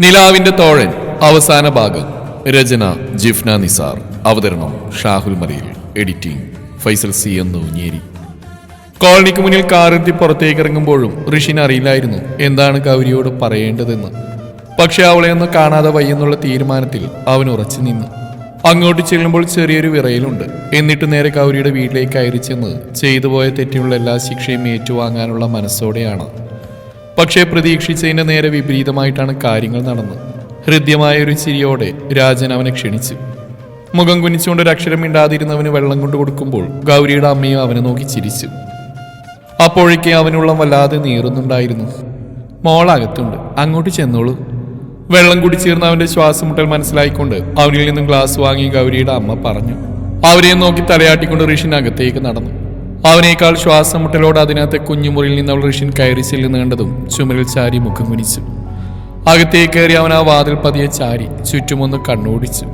നിലാവിന്റെ തോഴൻ അവസാന ഭാഗം രചന ജിഫ്ന നിസാർ അവതരണം ഷാഹുൽ മലയിൽ എഡിറ്റിംഗ് ഫൈസൽ സി എന്ന് ഊഞ്ഞേരി കോളനിക്ക് മുന്നിൽ കാറെത്തി പുറത്തേക്ക് ഇറങ്ങുമ്പോഴും ഋഷിന് അറിയില്ലായിരുന്നു എന്താണ് ഗൗരിയോട് പറയേണ്ടതെന്ന്. പക്ഷെ അവളെ ഒന്ന് കാണാതെ വയ്യെന്നുള്ള തീരുമാനത്തിൽ അവൻ ഉറച്ചു നിന്നു. അങ്ങോട്ട് ചെല്ലുമ്പോൾ ചെറിയൊരു വിറയലുണ്ട്. എന്നിട്ട് നേരെ ഗൗരിയുടെ വീട്ടിലേക്ക് അയറി ചെന്ന് ചെയ്തു പോയ തെറ്റിനുള്ള എല്ലാ ശിക്ഷയും ഏറ്റുവാങ്ങാനുള്ള മനസ്സോടെയാണ് പക്ഷേ പ്രതീക്ഷിച്ചതിന്റെ നേരെ വിപരീതമായിട്ടാണ് കാര്യങ്ങൾ നടന്നത്. ഹൃദ്യമായ ഒരു ചിരിയോടെ രാജൻ അവനെ ക്ഷണിച്ചു. മുഖം കുനിച്ചുകൊണ്ട് ഒരു അക്ഷരം മിണ്ടാതിരുന്നവന് വെള്ളം കൊണ്ടു കൊടുക്കുമ്പോൾ ഗൗരിയുടെ അമ്മയും അവനെ നോക്കി ചിരിച്ചു. അപ്പോഴേക്ക് അവനുള്ള വല്ലാതെ നീറുന്നുണ്ടായിരുന്നു. മോളകത്തുണ്ട് അങ്ങോട്ട് ചെന്നോളൂ. വെള്ളം കുടിച്ചീർന്ന അവന്റെ ശ്വാസം മുട്ടൽ മനസ്സിലായിക്കൊണ്ട് അവനിൽ നിന്നും ഗ്ലാസ് വാങ്ങി ഗൗരിയുടെ അമ്മ പറഞ്ഞു. അവരെ നോക്കി തലയാട്ടിക്കൊണ്ട് ഋഷിനകത്തേക്ക് നടന്നു. അവനേക്കാൾ ശ്വാസം മുട്ടലോട് അതിനകത്തെ കുഞ്ഞുമുറിയിൽ നിന്ന് അവൾ ഋഷിൻ കയറി ചെല്ലുന്ന കണ്ടതും ചുമരിൽ ചാരി മുഖം കുനിച്ചു അകത്തേക്ക് കയറി അവൻ ആ വാതിൽ പതിയെ ചാരി ചുറ്റുമൊന്ന് കണ്ണോടിച്ചു.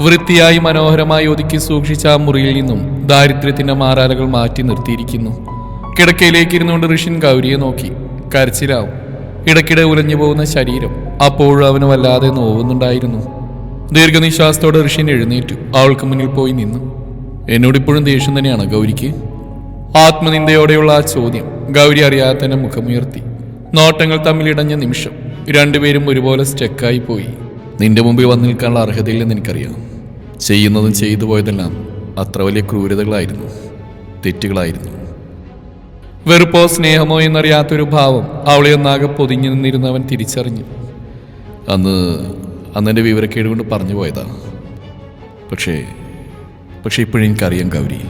വൃത്തിയായി മനോഹരമായി ഒതുക്കി സൂക്ഷിച്ച ആ മുറിയിൽ നിന്നും ദാരിദ്ര്യത്തിന്റെ മാറാലകൾ മാറ്റി നിർത്തിയിരിക്കുന്നു. കിടക്കയിലേക്ക് ഇരുന്നുകൊണ്ട് ഋഷിൻ ഗൗരിയെ നോക്കി. കരച്ചിലാവും. ഇടയ്ക്കിടെ ഉലഞ്ഞു പോകുന്ന ശരീരം അപ്പോഴും അവന് വല്ലാതെ നോവുന്നുണ്ടായിരുന്നു. ദീർഘനിശ്വാസത്തോടെ ഋഷിൻ എഴുന്നേറ്റു. അവൾക്ക് മുന്നിൽ പോയി നിന്നു. എന്നോട് ഇപ്പോഴും ദേഷ്യം തന്നെയാണ് ഗൗരിക്ക്? ആത്മനിന്ദയോടെയുള്ള ആ ചോദ്യം ഗൗരി അറിയാതെ തന്നെ മുഖമുയർത്തി നോട്ടങ്ങൾ തമ്മിൽ ഇടഞ്ഞ നിമിഷം രണ്ടുപേരും ഒരുപോലെ സ്റ്റെക്കായി പോയി. നിന്റെ മുമ്പിൽ വന്നു നിൽക്കാനുള്ള അർഹതയില്ലെന്ന് എനിക്കറിയാം. ചെയ്യുന്നതും ചെയ്തു പോയതെല്ലാം അത്ര വലിയ ക്രൂരതകളായിരുന്നു. തെറ്റുകളായിരുന്നു. വെറുപ്പോ സ്നേഹമോ എന്നറിയാത്തൊരു ഭാവം അവളെ ഒന്നാകെ പൊതിഞ്ഞു നിന്നിരുന്നവൻ തിരിച്ചറിഞ്ഞു. അന്ന് അന്ന് എന്റെ വിവരക്കേട് കൊണ്ട് പറഞ്ഞു പോയതാ. പക്ഷേ പക്ഷെ ഇപ്പോഴെനിക്കറിയാം ഗൗരി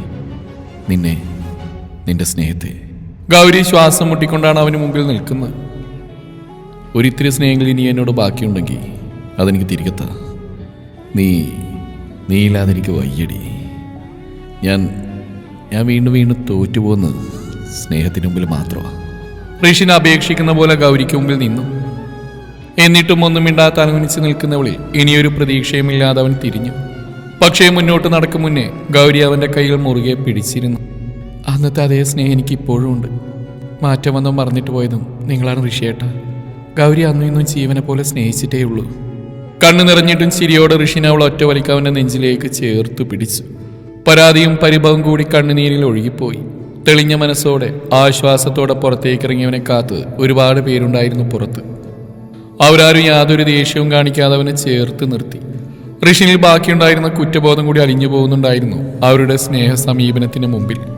നിന്നെ നിന്റെ സ്നേഹത്തെ. ഗൗരി ശ്വാസം മുട്ടിക്കൊണ്ടാണ് അവന് മുമ്പിൽ നിൽക്കുന്നത്. ഒരിത്തിരി സ്നേഹങ്ങൾ ഇനി എന്നോട് ബാക്കിയുണ്ടെങ്കിൽ അതെനിക്ക് തിരികത്ത നീ നീ ഇല്ലാതെ എനിക്ക് വയ്യടി. ഞാൻ ഞാൻ വീണ്ടും വീണ്ടും തോറ്റുപോകുന്നത് സ്നേഹത്തിന് മുമ്പിൽ മാത്രമാണ് ഋഷിനെ അപേക്ഷിക്കുന്ന പോലെ ഗൗരിക്ക് മുമ്പിൽ നിന്നു. എന്നിട്ടും ഒന്നും മിണ്ടാത്ത അനുഗണിച്ച് നിൽക്കുന്നവളിൽ ഇനിയൊരു പ്രതീക്ഷയുമില്ലാതെ അവൻ തിരിഞ്ഞു. പക്ഷേ മുന്നോട്ട് നടക്കും മുന്നേ ഗൗരി അവന്റെ കൈകൾ മുറുകെ പിടിച്ചിരുന്നു. അന്നത്തെ അതേ സ്നേഹം എനിക്ക് ഇപ്പോഴും ഉണ്ട്. മാറ്റം വന്നും മറന്നിട്ട് പോയതും നിങ്ങളാണ് ഋഷിയേട്ട. ഗൗരി അന്നും ഇന്നും ജീവനെ പോലെ സ്നേഹിച്ചിട്ടേ ഉള്ളൂ. കണ്ണു നിറഞ്ഞിട്ടും ചിരിയോടെ ഋഷിനെ അവൾ ഒറ്റ വലിക്കാവിന്റെ നെഞ്ചിലേക്ക് ചേർത്ത് പിടിച്ചു. പരാതിയും പരിഭവം കൂടി കണ്ണുനീരിൽ ഒഴുകിപ്പോയി. തെളിഞ്ഞ മനസ്സോടെ ആശ്വാസത്തോടെ പുറത്തേക്ക് ഇറങ്ങിയവനെ കാത്ത് ഒരുപാട് പേരുണ്ടായിരുന്നു പുറത്ത്. അവരാരും യാതൊരു ദേഷ്യവും കാണിക്കാതെ അവനെ ചേർത്ത് നിർത്തി. ഋഷിനിൽ ബാക്കിയുണ്ടായിരുന്ന കുറ്റബോധം കൂടി അലിഞ്ഞു പോകുന്നുണ്ടായിരുന്നു അവരുടെ സ്നേഹ സമീപനത്തിന് മുമ്പിൽ.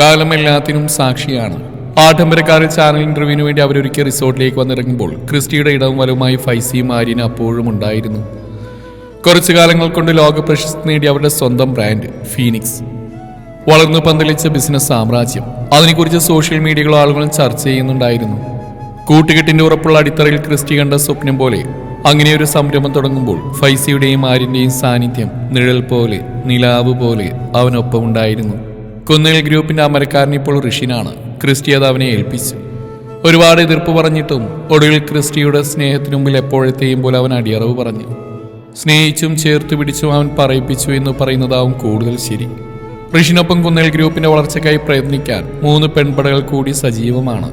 കാലം എല്ലാത്തിനും സാക്ഷിയാണ്. ആഡംബരക്കാരെ ചാനൽ ഇന്റർവ്യൂവിന് വേണ്ടി അവരൊരിക്കൽ റിസോർട്ടിലേക്ക് വന്നിറങ്ങുമ്പോൾ ക്രിസ്റ്റിയുടെ ഇടവും വലവുമായി ഫൈസിയും ആര്യനും അപ്പോഴും ഉണ്ടായിരുന്നു. കുറച്ചു കാലങ്ങൾ കൊണ്ട് ലോക പ്രശസ്തി നേടി അവരുടെ സ്വന്തം ബ്രാൻഡ് ഫീനിക്സ്. വളർന്നു പന്തലിച്ച ബിസിനസ് സാമ്രാജ്യം. അതിനെക്കുറിച്ച് സോഷ്യൽ മീഡിയകളും ആളുകളും ചർച്ച ചെയ്യുന്നുണ്ടായിരുന്നു. കൂട്ടുകെട്ടിന്റെ ഉറപ്പുള്ള അടിത്തറയിൽ ക്രിസ്റ്റി കണ്ട സ്വപ്നം പോലെ അങ്ങനെ ഒരു സംരംഭം തുടങ്ങുമ്പോൾ ഫൈസിയുടെയും ആര്യന്റെയും സാന്നിധ്യം നിഴൽ പോലെ നിലാവ് പോലെ അവനൊപ്പം ഉണ്ടായിരുന്നു. കുന്നേൽ ഗ്രൂപ്പിന്റെ അമരക്കാരൻ ഇപ്പോൾ ഋഷിനാണ്. ക്രിസ്റ്റി അത് അവനെ ഏൽപ്പിച്ചു. ഒരുപാട് എതിർപ്പ് പറഞ്ഞിട്ടും ഒടുവിൽ ക്രിസ്റ്റിയുടെ സ്നേഹത്തിനു മുമ്പിൽ എപ്പോഴത്തെയും പോലെ അവൻ അടിയറവ് പറഞ്ഞു. സ്നേഹിച്ചും ചേർത്ത് പിടിച്ചും അവൻ പറയിപ്പിച്ചു എന്ന് പറയുന്നതാവും കൂടുതൽ ശരി. ഋഷിനൊപ്പം കുന്നേൽ ഗ്രൂപ്പിന്റെ വളർച്ചയ്ക്കായി പ്രയത്നിക്കാൻ മൂന്ന് പെൺപടകൾ കൂടി സജീവമാണ്.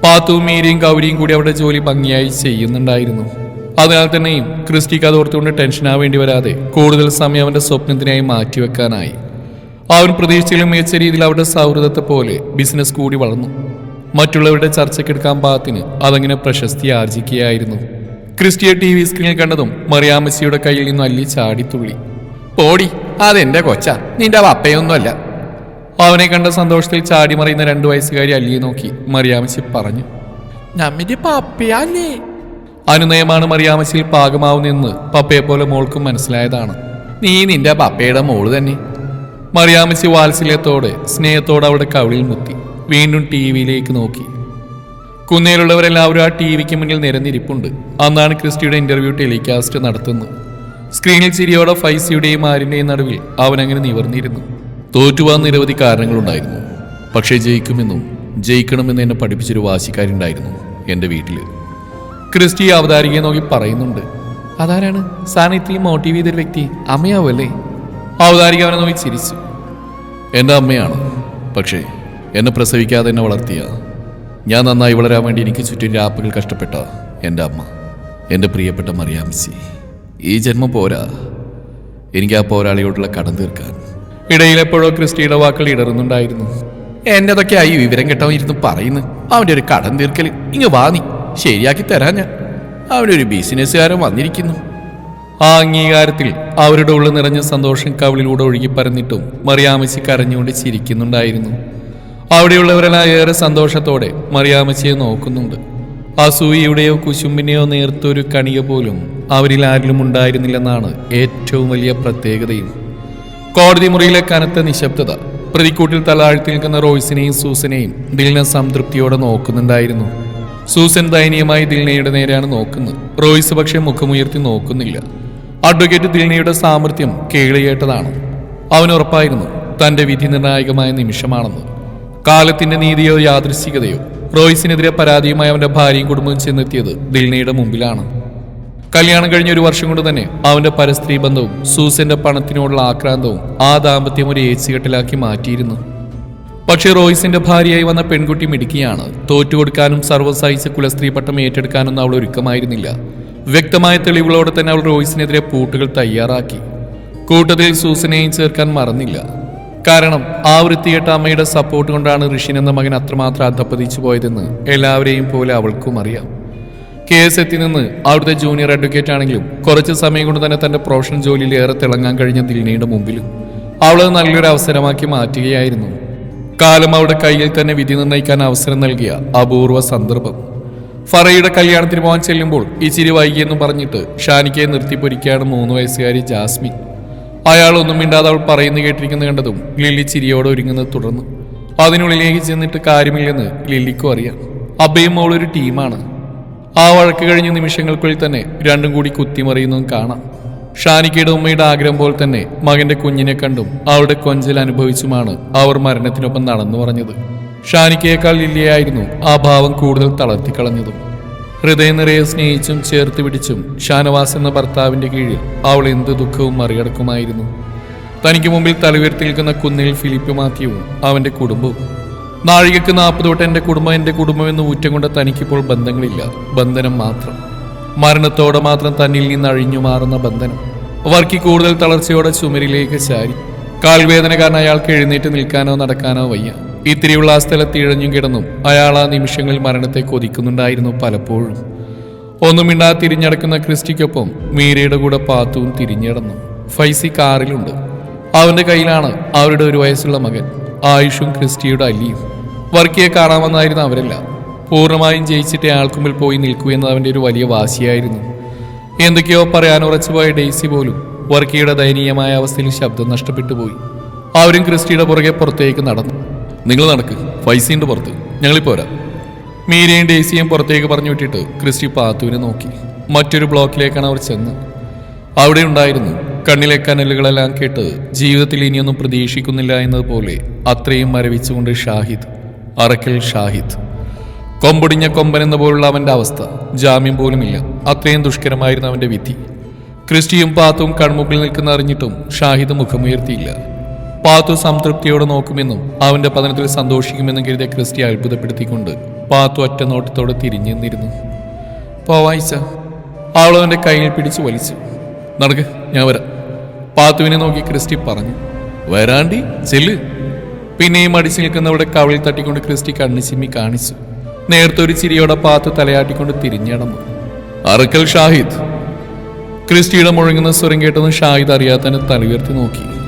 പാത്തുവും മീരയും ഗൗരിയും കൂടി അവരുടെ ജോലി ഭംഗിയായി ചെയ്യുന്നുണ്ടായിരുന്നു. അതിനാൽ തന്നെയും ക്രിസ്റ്റിക്ക് അത് ഓർത്തുകൊണ്ട് ടെൻഷൻ ആവേണ്ടി വരാതെ കൂടുതൽ സമയം അവന്റെ സ്വപ്നത്തിനായി മാറ്റിവെക്കാനായി. അവൻ പ്രതീക്ഷയിലും മികച്ച രീതിയിൽ അവരുടെ സൗഹൃദത്തെ പോലെ ബിസിനസ് കൂടി വളർന്നു. മറ്റുള്ളവരുടെ ചർച്ചയ്ക്കെടുക്കാൻ പാകത്തിന് അതങ്ങനെ പ്രശസ്തി ആർജിക്കുകയായിരുന്നു. ക്രിസ്റ്റിയ ടി വി സ്ക്രീനിൽ കണ്ടതും മറിയാമസിയുടെ കയ്യിൽ നിന്ന് അല്ലി ചാടിത്തുള്ളി പോടി അതെന്റെ കൊച്ച നിന്റെ പപ്പയൊന്നുമല്ല അവനെ കണ്ട സന്തോഷത്തിൽ ചാടി മറിയുന്ന രണ്ടു വയസ്സുകാരി അല്ലിയെ നോക്കി മറിയാമസി പറഞ്ഞു നമ്മിന്റെ പപ്പയല്ലേ? അനുനയമാണ് മറിയാമസിയിൽ പാകമാവുന്നെന്ന് പപ്പയെ പോലെ മോൾക്കും മനസ്സിലായതാണ്. നീ നിന്റെ പപ്പയുടെ മോൾ തന്നെ. മറിയാമ്മച്ചി വാത്സല്യത്തോടെ സ്നേഹത്തോടെ അവിടെ കവിളിൽ മുത്തി. വീണ്ടും ടി വിയിലേക്ക് നോക്കി. കുന്നേലുള്ളവരെല്ലാവരും ആ ടി വിക്ക് മുന്നിൽ നിരന്നിരിപ്പുണ്ട്. അന്നാണ് ക്രിസ്റ്റിയുടെ ഇന്റർവ്യൂ ടെലികാസ്റ്റ് നടത്തുന്നത്. സ്ക്രീനിൽ ചിരിയോടെ ഫൈസിയുടെയും ആരിന്റെയും നടുവിൽ അവൻ അങ്ങനെ നിവർന്നിരുന്നു. തോറ്റുപോകാൻ നിരവധി കാരണങ്ങളുണ്ടായിരുന്നു. പക്ഷേ ജയിക്കുമെന്നും ജയിക്കണമെന്ന് എന്നെ പഠിപ്പിച്ചൊരു വാശിക്കാരുണ്ടായിരുന്നു എന്റെ വീട്ടിൽ ക്രിസ്റ്റി അവതാരികയെ നോക്കി പറയുന്നുണ്ട്. അതാരാണ്? സാറിന് ഇത്രയും മോട്ടീവ് ചെയ്തൊരു വ്യക്തി അമ്മയാവുമല്ലേ അവതാരിക അവനെ നോക്കി ചിരിച്ചു. എന്റെ അമ്മയാണ്. പക്ഷേ എന്നെ പ്രസവിക്കാതെ എന്നെ വളർത്തിയ ഞാൻ നന്നായി വളരാൻ വേണ്ടി എനിക്ക് ചുറ്റും രാപ്പുകൾ കഷ്ടപ്പെട്ട എന്റെ അമ്മ എന്റെ പ്രിയപ്പെട്ട മറിയാംസി ഈ ജന്മം പോരാ. എനിക്ക് ആ പോരാളിയോടുള്ള കടം തീർക്കാൻ. ഇടയിലെപ്പോഴോ ക്രിസ്റ്റിയുടെ വാക്കുകൾ ഇടറുന്നുണ്ടായിരുന്നു. എന്നതൊക്കെ ആയി വിവരം കെട്ടവൻ ഇരുന്ന് പറയുന്നു. അവന്റെ ഒരു കടം തീർക്കൽ ഇങ്ങ് വാ നീ. ശരിയാക്കി തരാൻ ഞാൻ. അവന്റെ ഒരു ബിസിനസ്സുകാരൻ വന്നിരിക്കുന്നു. ആ അംഗീകാരത്തിൽ അവരുടെ ഉള്ളിൽ നിറഞ്ഞ സന്തോഷം കവിളിലൂടെ ഒഴുകി പരന്നിട്ടും മറിയാമച്ചി കരഞ്ഞുകൊണ്ട് ചിരിക്കുന്നുണ്ടായിരുന്നു. അവിടെയുള്ളവരെല്ലാം ഏറെ സന്തോഷത്തോടെ മറിയാമച്ചിയെ നോക്കുന്നുണ്ട്. അസൂയയുടെയോ കുശുമ്പിനെയോ നേർത്തൊരു കണിക പോലും അവരിൽ ആരിലും ഉണ്ടായിരുന്നില്ലെന്നാണ് ഏറ്റവും വലിയ പ്രത്യേകതയും. കോടതി മുറിയിലെ കനത്ത നിശബ്ദത പ്രതിക്കൂട്ടിൽ തലാഴ്ത്തി നിൽക്കുന്ന റോയ്സിനെയും സൂസനെയും ദിൽന സംതൃപ്തിയോടെ നോക്കുന്നുണ്ടായിരുന്നു. സൂസൻ ദയനീയമായി ദിൽനയുടെ നേരെയാണ് നോക്കുന്നത്. റോയ്സ് പക്ഷേ മുഖമുയർത്തി നോക്കുന്നില്ല. അഡ്വക്കേറ്റ് ദിൽനയുടെ സാമർഥ്യം കേളിയേട്ടതാണ് അവനുറപ്പായിരുന്നു തന്റെ വിധി നിർണായകമായ നിമിഷമാണെന്ന്. കാലത്തിന്റെ നീതിയോ യാദൃശ്ചികതയോ റോയ്സിനെതിരെ പരാതിയുമായി അവന്റെ ഭാര്യയും കുടുംബവും ചെന്നെത്തിയത് ദിൽനയുടെ മുമ്പിലാണ്. കല്യാണം കഴിഞ്ഞ ഒരു വർഷം കൊണ്ട് തന്നെ അവന്റെ പരസ്ത്രീ ബന്ധവും സൂസന്റെ പണത്തിനോടുള്ള ആക്രാന്തവും ആ ദാമ്പത്യം ഒരു ഏച്ചുകെട്ടിലാക്കി മാറ്റിയിരുന്നു. പക്ഷേ റോയ്സിന്റെ ഭാര്യയായി വന്ന പെൺകുട്ടി മിടുക്കിയാണ്. തോറ്റുകൊടുക്കാനും സർവസഹിച്ച കുലസ്ത്രീ പട്ടം ഏറ്റെടുക്കാനൊന്നും അവൾ ഒരുക്കമായിരുന്നില്ല. വ്യക്തമായ തെളിവുകളോടെ തന്നെ അവൾ റോയ്സിനെതിരെ പൂട്ടുകൾ തയ്യാറാക്കി. കൂട്ടത്തിൽ സൂസനെയും ചേർക്കാൻ മറന്നില്ല. കാരണം ആ വൃത്തികെട്ട അമ്മയുടെ സപ്പോർട്ട് കൊണ്ടാണ് ഋഷിൻ എന്ന മകൻ അത്രമാത്രം അധപ്പതിച്ചു പോയതെന്ന് എല്ലാവരെയും പോലെ അവൾക്കും അറിയാം. കേസ് എത്തി നിന്ന് അവിടുത്തെ ജൂനിയർ അഡ്വക്കേറ്റ് ആണെങ്കിലും കുറച്ച് സമയം കൊണ്ട് തന്നെ തന്റെ പ്രൊഫഷണൽ ജോലിയിൽ ഏറെ തിളങ്ങാൻ കഴിഞ്ഞ ദിൽനയുടെ മുമ്പിലും അവളത് നല്ലൊരു അവസരമാക്കി മാറ്റുകയായിരുന്നു. കാലം അവളുടെ കയ്യിൽ തന്നെ വിധി നിർണയിക്കാൻ അവസരം നൽകിയ അപൂർവ സന്ദർഭം. ഫറയുടെ കല്യാണത്തിന് പോകാൻ ചെല്ലുമ്പോൾ ഈ ഇച്ചിരി വൈകിയെന്ന് പറഞ്ഞിട്ട് ഷാനിക്കയെ നിർത്തിപ്പൊരിക്കുകയാണ് മൂന്ന് വയസ്സുകാരി ജാസ്മിൻ. അയാൾ ഒന്നും മിണ്ടാതെ അവൾ പറയുന്നു കേട്ടിരിക്കുന്നത് കണ്ടതും ലില്ലി ചിരിയോടെ ഒരുങ്ങുന്നത് തുടർന്നു അതിനുള്ളിലേക്ക് ചെന്നിട്ട് കാര്യമില്ലെന്ന് ലില്ലിക്കും അറിയാം. അബ്ബയും മോളൊരു ടീമാണ്. ആ വഴക്ക് കഴിഞ്ഞ നിമിഷങ്ങൾക്കുള്ളിൽ തന്നെ രണ്ടും കൂടി കുത്തിമറിയുന്നതും കാണാം. ഷാനിക്കയുടെ ഉമ്മയുടെ ആഗ്രഹം പോലെ തന്നെ മകന്റെ കുഞ്ഞിനെ കണ്ടും അവളുടെ കൊഞ്ചൽ അനുഭവിച്ചുമാണ് അവർ മരണത്തിനൊപ്പം നടന്നു പറഞ്ഞത്. ഷാനിക്കയേക്കാൾ ലില്ലിയായിരുന്നു ആ ഭാവം കൂടുതൽ തളർത്തിക്കളഞ്ഞതും. ഹൃദയം നിറയെ സ്നേഹിച്ചും ചേർത്ത് പിടിച്ചും ഷാനവാസ് എന്ന ഭർത്താവിന്റെ കീഴിൽ അവൾ എന്ത് ദുഃഖവും മറികടക്കുമായിരുന്നു. തനിക്ക് മുമ്പിൽ തലയുയർത്തി നിൽക്കുന്ന കുന്നിൽ ഫിലിപ്പ് മാത്യുവും അവന്റെ കുടുംബവും. നാഴികക്ക് നാൽപ്പത് തൊട്ട് എന്റെ കുടുംബം എന്റെ കുടുംബം എന്ന് ഊറ്റം കൊണ്ട് തനിക്കിപ്പോൾ ബന്ധങ്ങളില്ല. ബന്ധനം മാത്രം. മരണത്തോടെ മാത്രം തന്നിൽ നിന്ന് അഴിഞ്ഞു മാറുന്ന ബന്ധനം. വർക്കി കൂടുതൽ തളർച്ചയോടെ ചുമരിലേക്ക് ചാരി. കാൽവേദന കാരണം അയാൾക്ക് എഴുന്നേറ്റ് നിൽക്കാനോ നടക്കാനോ വയ്യ. ഇത്തിരിയുള്ള ആ സ്ഥലത്ത് ഇഴഞ്ഞും കിടന്നും അയാൾ ആ നിമിഷങ്ങളിൽ മരണത്തെ കൊതിക്കുന്നുണ്ടായിരുന്നു പലപ്പോഴും. ഒന്നും തിരിഞ്ഞടക്കുന്ന ക്രിസ്റ്റിക്കൊപ്പം മീരയുടെ കൂടെ പാത്തുവും തിരിഞ്ഞടന്നു ഫൈസി കാറിലുണ്ട്. അവന്റെ കയ്യിലാണ് അവരുടെ ഒരു വയസ്സുള്ള മകൻ ആയുഷും ക്രിസ്റ്റിയുടെ അല്ലിയും വർക്കിയെ കാണാമെന്നായിരുന്നു അവരല്ല. പൂർണമായും ജയിച്ചിട്ട് അയാൾക്ക് മുമ്പിൽ പോയി നിൽക്കൂ എന്നത് അവന്റെ ഒരു വലിയ വാശിയായിരുന്നു. എന്തൊക്കെയോ പറയാൻ ഉറച്ചുപോയ ഡെയ്സി പോലും വർക്കിയുടെ ദയനീയമായ അവസ്ഥയിൽ ശബ്ദം നഷ്ടപ്പെട്ടു പോയി. അവരും ക്രിസ്റ്റിയുടെ പുറകെ പുറത്തേക്ക് നടന്നു. നിങ്ങൾ നടക്ക്. ഫൈസിന്റെ പുറത്ത്. ഞങ്ങളിപ്പോ വരാം. മീരയും ഡേസിയും പുറത്തേക്ക് പറഞ്ഞു വിട്ടിട്ട് ക്രിസ്റ്റി പാത്തുവിനെ നോക്കി. മറ്റൊരു ബ്ലോക്കിലേക്കാണ് അവർ ചെന്ന്. അവിടെ ഉണ്ടായിരുന്നു കണ്ണിലെ കനലുകളെല്ലാം കേട്ട് ജീവിതത്തിൽ ഇനിയൊന്നും പ്രതീക്ഷിക്കുന്നില്ല എന്നതുപോലെ അത്രയും മരവിച്ചുകൊണ്ട് ഷാഹിദ് അറക്കൽ ഷാഹിദ്. കൊമ്പൊടിഞ്ഞ കൊമ്പൻ എന്ന പോലുള്ള അവന്റെ അവസ്ഥ ജാമ്യം പോലുമില്ല. അത്രയും ദുഷ്കരമായിരുന്നു അവന്റെ വിധി. ക്രിസ്റ്റിയും പാത്തും കൺമുമ്പിൽ നിൽക്കുന്ന അറിഞ്ഞിട്ടും ഷാഹിദ് മുഖമുയർത്തിയില്ല. പാത്തു സംതൃപ്തിയോടെ നോക്കുമെന്നും അവന്റെ പതനത്തിൽ സന്തോഷിക്കുമെന്നും കരുതിയ ക്രിസ്റ്റി അത്ഭുതപ്പെടുത്തിക്കൊണ്ട് പാത്തു ഒറ്റ നോട്ടത്തോടെ തിരിഞ്ഞു നിന്നിരുന്നു. പോവായിച്ച അവൾ അവന്റെ കയ്യിൽ പിടിച്ചു വലിച്ചു. നടക്ക് ഞാൻ വരാം. പാത്തുവിനെ നോക്കി ക്രിസ്റ്റി പറഞ്ഞു. വരാണ്ടി ചെല്ല്. പിന്നെയും അടിച്ചു നിൽക്കുന്നവിടെ കവളിൽ തട്ടിക്കൊണ്ട് ക്രിസ്റ്റി കണ്ണു ചിമ്മി കാണിച്ചു. നേരത്തെ ഒരു ചിരിയോടെ പാത്ത് തലയാട്ടിക്കൊണ്ട് തിരിഞ്ഞടന്നു. അറക്കൽ ഷാഹിദ്. ക്രിസ്റ്റിയുടെ മുഴങ്ങുന്ന സ്വരം കേട്ടെന്ന് ഷാഹിദ് അറിയാത്തന്നെ തലയുയർത്തി നോക്കി.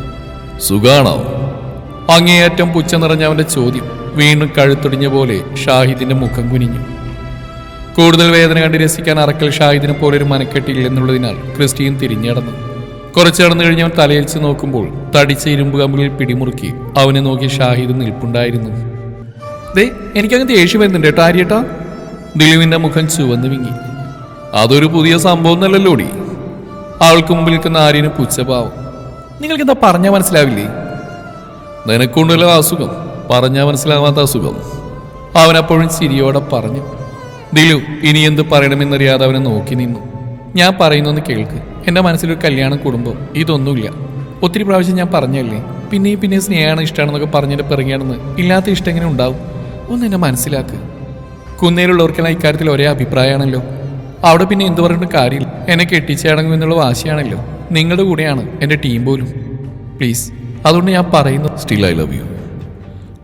സുഖാണോ? അങ്ങേയറ്റം പുച്ഛം നിറഞ്ഞ അവന്റെ ചോദ്യം വീണ്ടും കഴുത്തൊടിഞ്ഞ പോലെ ഷാഹിദിന്റെ മുഖം കുനിഞ്ഞു. കൂടുതൽ വേദന കണ്ട് രസിക്കാൻ അറക്കൽ ഷാഹിദിനെ പോലെ ഒരു മനക്കെട്ടില്ലെന്നുള്ളതിനാൽ ക്രിസ്റ്റിയൻ തിരിഞ്ഞടന്നു കുറച്ചു കടന്നു കഴിഞ്ഞ് അവൻ തലയിൽച്ച് നോക്കുമ്പോൾ തടിച്ച ഇരുമ്പ് കമ്പിളിൽ പിടിമുറുക്കി അവനെ നോക്കി ഷാഹിദ് നിൽപ്പുണ്ടായിരുന്നു. ദേ എനിക്കങ്ങ് ദേഷ്യം വരുന്നുണ്ട് കേട്ടോ ആര്യേട്ടാ. ദിലുവിന്റെ മുഖം ചുവന്ന് വിങ്ങി. അതൊരു പുതിയ സംഭവം എന്നല്ലല്ലോടി അവൾക്ക് മുമ്പിൽ നിൽക്കുന്ന ആര്യന് പുച്ഛഭാവം. നിങ്ങൾക്ക് എന്താ പറഞ്ഞാൽ മനസ്സിലാവില്ലേ? നിനക്കൊണ്ടുള്ള അസുഖം. പറഞ്ഞാൽ മനസ്സിലാവാത്ത അസുഖം. അവനപ്പോഴും ചിരിയോടെ പറഞ്ഞു ദിലു ഇനി എന്ത് പറയണമെന്നറിയാതെ അവനെ നോക്കി നിന്നു. ഞാൻ പറയുന്നൊന്ന് കേൾക്ക്. എന്റെ മനസ്സിലൊരു കല്യാണം കുടുംബം ഇതൊന്നുമില്ല. ഒത്തിരി പ്രാവശ്യം ഞാൻ പറഞ്ഞല്ലേ? പിന്നെയും പിന്നെ സ്നേഹമാണ് ഇഷ്ടമാണെന്നൊക്കെ പറഞ്ഞിട്ട് പിറങ്ങിയാണെന്ന് ഇല്ലാത്ത ഇഷ്ടം എങ്ങനെ ഉണ്ടാവും? ഒന്ന് എന്നെ മനസ്സിലാക്ക്. കുന്നേലുള്ളവർക്കെല്ലാം ഇക്കാര്യത്തിൽ ഒരേ അഭിപ്രായമാണല്ലോ. അവിടെ പിന്നെ എന്ത് പറഞ്ഞിട്ട് കാര്യമില്ല. എന്നെ കെട്ടിച്ചടങ്ങും എന്നുള്ള വാശിയാണല്ലോ. നിങ്ങളുടെ കൂടെയാണ് എന്റെ ടീം പോലും. പ്ലീസ് അതുകൊണ്ട് ഞാൻ പറയുന്നു. സ്റ്റിൽ ഐ ലവ് യു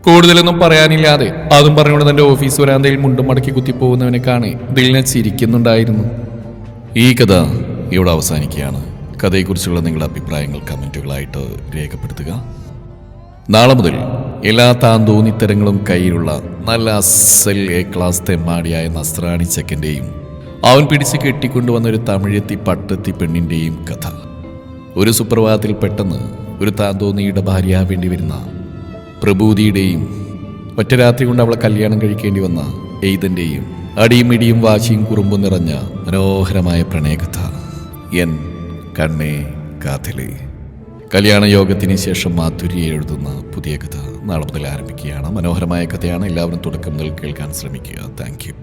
കൂടുതലൊന്നും പറയാനില്ലാതെ അതും പറഞ്ഞുകൊണ്ട് തന്റെ ഓഫീസ് വരാന്തയിൽ മുണ്ടും മടക്കി കുത്തിപ്പോകുന്നവനെ കാണെ ദിലിനെ ചിരിക്കുന്നുണ്ടായിരുന്നു. ഈ കഥ ഇവിടെ അവസാനിക്കുകയാണ്. കഥയെക്കുറിച്ചുള്ള നിങ്ങളുടെ അഭിപ്രായങ്ങൾ കമന്റുകളായിട്ട് രേഖപ്പെടുത്തുക. നാളെ മുതൽ എല്ലാ താന്തോന്നിത്തരങ്ങളും കയ്യിലുള്ള നല്ല അസൽ എ ക്ലാസ് തെമ്മാടിയായ നസ്രാണി ചെക്കന്റെയും അവൻ പിടിച്ച് കെട്ടിക്കൊണ്ടുവന്ന ഒരു തമിഴെത്തി പട്ടത്തി പെണ്ണിന്റെയും കഥ. ഒരു സുപ്രഭാതത്തിൽ പെട്ടെന്ന് ഒരു താന്തോന്നിയുടെ ഭാര്യയാവേണ്ടി വരുന്ന പ്രഭൂതിയുടെയും ഒറ്റ രാത്രി കൊണ്ട് അവളെ കല്യാണം കഴിക്കേണ്ടി വന്ന എയ്തന്റെയും അടിയും ഇടിയും വാശിയും കുറുമ്പും നിറഞ്ഞ മനോഹരമായ പ്രണയകഥ. എൻ കണ്ണേ കാഥിലെ കല്യാണ യോഗത്തിന് ശേഷം മാധുരി എഴുതുന്ന പുതിയ കഥ നാളെ മുതൽ ആരംഭിക്കുകയാണ്. മനോഹരമായ കഥയാണ്. എല്ലാവരും തുടക്കം മുതൽ കേൾക്കാൻ ശ്രമിക്കുക. താങ്ക്